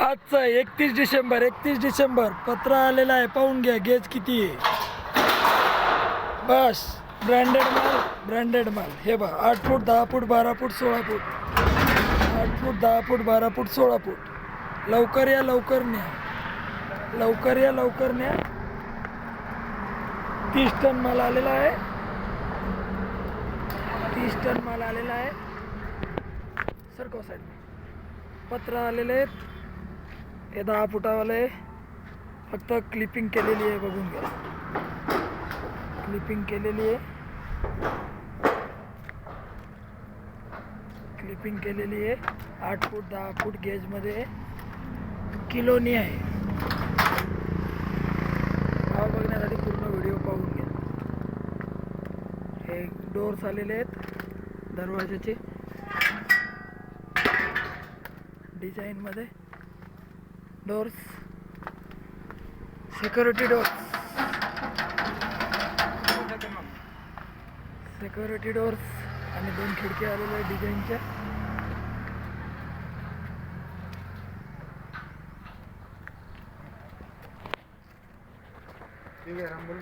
आजचं एकतीस डिसेंबर एकतीस डिसेंबर. पत्र आलेलं आहे पाहून घ्या गेज किती आहे. बस ब्रँडेड माल ब्रँडेड माल. हे बा आठ फूट दहा फूट बारा फूट सोळा फूट. आठ फूट दहा फूट बारा फूट सोळा फूट. लवकर या लवकर न्या. लवकर या लवकर न्या. तीस टन माल आलेला आहे. तीस टन माल आलेला आहे. सरको साईड पत्र आलेले आहेत. हे दहा फुटावाले फक्त क्लिपिंग केलेली आहे बघून घ्या. क्लिपिंग केलेली आहे. क्लिपिंग केलेली आहे. आठ फूट दहा फूट गेजमध्ये किलोनी आहे. भाव बघण्यासाठी पूर्ण व्हिडिओ पाहून घ्या. हे डोर्स आलेले आहेत दरवाजाचे. डिझाईनमध्ये doors security doors security doors आणि दोन खिडक्या आलेल्या आहेत डिझाईनच्या. ठीक आहे रामबोल